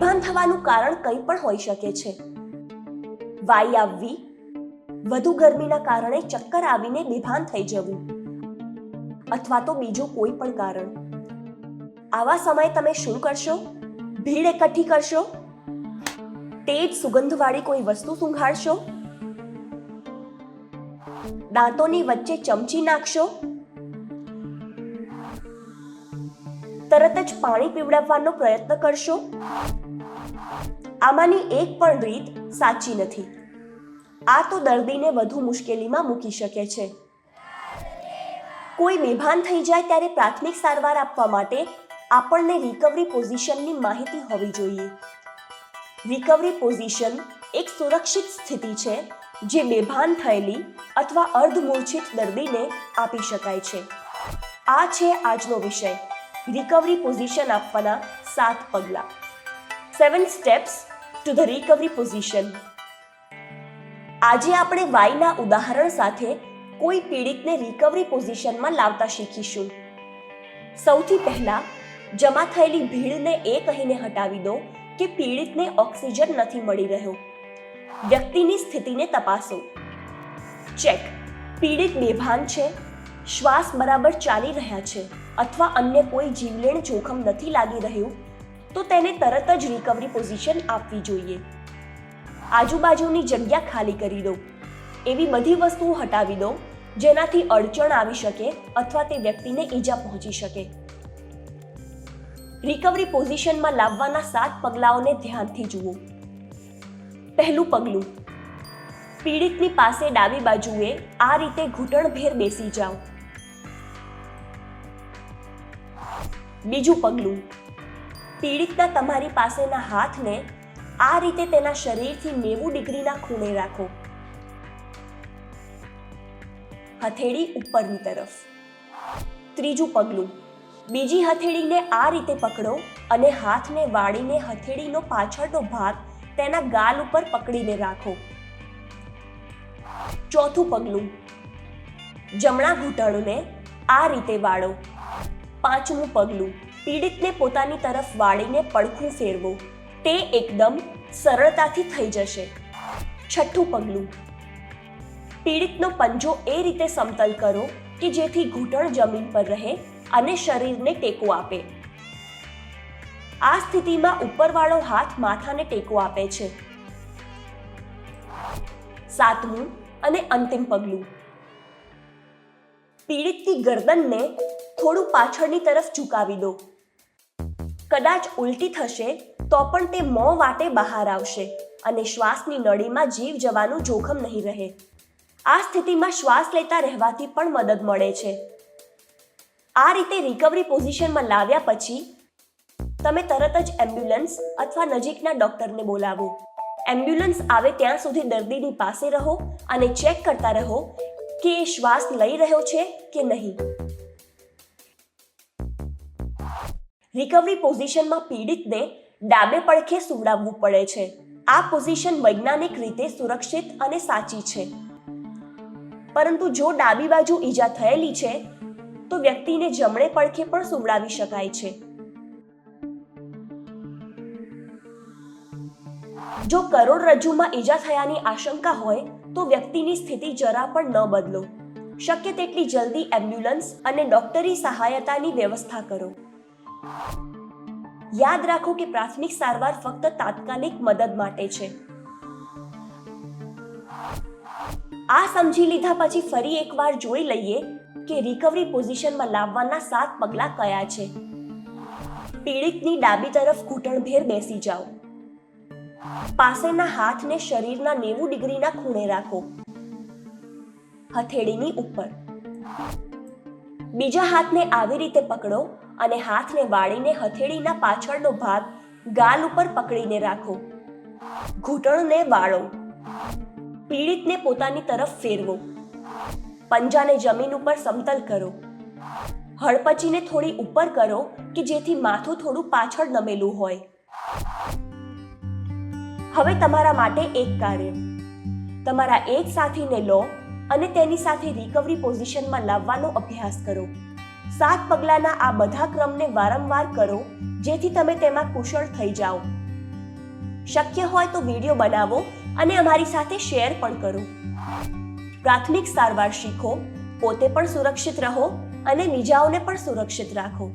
બેભાન થવાનું કારણ કંઈ પણ હોઈ શકે છે. વાઈ આવવી, વધુ ગરમીના કારણે ચક્કર આવીને બેભાન થઈ જવું, અથવા તો બીજું કોઈ પણ કારણ. આવા સમયે તમે શું કરશો? ભીડ એકઠી કરશો? તેજ સુગંધવાળી કોઈ વસ્તુ સૂંઘાડશો? દાંતોની વચ્ચે ચમચી નાખશો? તરત જ પાણી પીવડાવવાનો પ્રયત્ન કરશો? આમાંની એક પણ રીત સાચી નથી. આ તો દર્દીને વધુ મુશ્કેલીમાં મૂકી શકે છે. કોઈ બેભાન થઈ જાય ત્યારે પ્રાથમિક સારવાર આપવા માટે આપણને રિકવરી પોઝિશનની માહિતી હોવી જોઈએ. રિકવરી પોઝિશન એક સુરક્ષિત સ્થિતિ છે જે બેભાન થયેલી અથવા અર્ધમૂર્છિત દર્દીને આપી શકાય છે. આ છે આજનો વિષય. રિકવરી પોઝિશન આપવાના સાત પગલાં. Seven steps to the recovery position આજે આપણે વાયના ઉદાહરણ સાથે કોઈ પીડિતને રિકવરી પોઝિશનમાં લાવતા શીખીશું. સૌથી પહેલા, જમા થયેલી ભીડને એ કહીને હટાવી દો કે પીડિતને ઓક્સિજન નથી મળી રહ્યો. વ્યક્તિની સ્થિતિને તપાસો. ચેક. પીડિત બેભાન છે, શ્વાસ બરાબર ચાલી રહ્યા છે, અથવા અન્ય કોઈ જીવલેણ જોખમ નથી લાગી રહ્યું તો તેને તરત જ રિકવરી પોઝિશન આપવી જોઈએ. આજુબાજુની જગ્યા ખાલી કરી દો. એવી બધી વસ્તુઓ હટાવી દો, જેનાથી અડચણ આવી શકે અથવા તે વ્યક્તિને ઈજા પહોંચી શકે. રિકવરી પોઝિશનમાં લાવવાના સાત પગલાઓને ધ્યાનથી જુઓ. પહેલું પગલું, પીડિતની પાસે ડાબી બાજુએ આ રીતે ઘૂંટણભેર બેસી જાઓ. બીજું પગલું પીડિતના તમારી પાસેના હાથને આ રીતે તેના શરીરથી નેવું ડિગ્રીના ખૂણે રાખો. હથેળી ઉપરની તરફ. ત્રીજું પગલું. બીજી હથેળીને આ રીતે પકડો અને હાથને વાળીને હથેળીનો પાછળનો ભાગ તેના ગાલ ઉપર પકડીને રાખો. ચોથું પગલું. જમણા ઘૂંટણને આ રીતે વાળો. પાંચમું પગલું. પીડિતને પોતાની તરફ વાળીને પડખું ફેરવો. તે એકદમ સરળતાથી થઈ જશે. છઠ્ઠું પગલું. પીડિતનો પંજો એ રીતે સમતલ કરો કે જેથી ઘૂંટણ જમીન પર રહે અને શરીરને ટેકો આપે. આ સ્થિતિમાં ઉપરવાળો હાથ માથાને ટેકો આપે છે. સાતમું અને અંતિમ પગલું. પીડિતની ગરદનને થોડું પાછળની તરફ ઝુકાવી દો. કદાચ ઉલટી થશે, તો પણ તે મોં વાટે બહાર આવશે અને શ્વાસની નળીમાં જીવ જવાનું જોખમ નહીં રહે. આ સ્થિતિમાં શ્વાસ લેતા રહેવાથી પણ મદદ મળે છે. આ રીતે રિકવરી પોઝિશનમાં લાવ્યા પછી, તમે તરત જ એમ્બ્યુલન્સ અથવા નજીકના ડોક્ટરને બોલાવો. એમ્બ્યુલન્સ આવે ત્યાં સુધી દર્દીની પાસે રહો અને ચેક કરતા રહો કે એ શ્વાસ લઈ રહ્યો છે કે નહીં. રિકવરી પોઝિશનમાં પીડિતને ડાબે પડખે સુવડાવવું પડે છે. આ પોઝિશન વૈજ્ઞાનિક રીતે સુરક્ષિત અને સાચી છે. પરંતુ જો ડાબી બાજુ ઈજા થયેલી છે, તો વ્યક્તિને જમણે પડખે પણ સુવડાવી શકાય છે. જો કરોડરજ્જુમાં ઈજા થયાની આશંકા હોય, તો વ્યક્તિની સ્થિતિ જરા પણ ન બદલો. શક્ય તેટલી જલ્દી એમ્બ્યુલન્સ અને ડોક્ટરી સહાયતાની વ્યવસ્થા કરો. યાદ રાખો કે પ્રાથમિક સારવાર ફક્ત તાત્કાલિક મદદ માટે છે. આ સમજી લીધા પછી ફરી એકવાર જોઈ લઈએ કે રિકવરી પોઝિશનમાં લાવવાના સાત પગલાં કયા છે. પીડિતની ડાબી તરફ ઘૂંટણભેર બેસી જાઓ. પાસેના હાથને શરીરના નેવું ડિગ્રીના ખૂણે રાખો. હથેળીની ઉપર. બીજા હાથને આવી રીતે પકડો અને હાથને વાળીને હથેળીના પાછળનો ભાગ ગાલ ઉપર પકડીને રાખો. ઘૂંટણને વાળો. પીડિતને પોતાની તરફ ફેરવો. પંજાને જમીન ઉપર સમતલ કરો. હળપચીને થોડી ઉપર કરો કે જેથી માથું થોડું પાછળ નમેલું હોય. હવે તમારા માટે એક કાર્ય. તમારા એક સાથીને લો અને તેની સાથે રિકવરી પોઝિશનમાં લાવવાનો અભ્યાસ કરો. સાત પગલાના આ બધા ક્રમને વારંવાર કરો, જેથી તમે તેમાં કુશળ થઈ જાઓ. શક્ય હોય તો વીડિયો બનાવો અને અમારી સાથે શેર પણ કરો. પ્રાથમિક સારવાર શીખો, પોતે પણ સુરક્ષિત રહો અને બીજાઓને પણ સુરક્ષિત રાખો.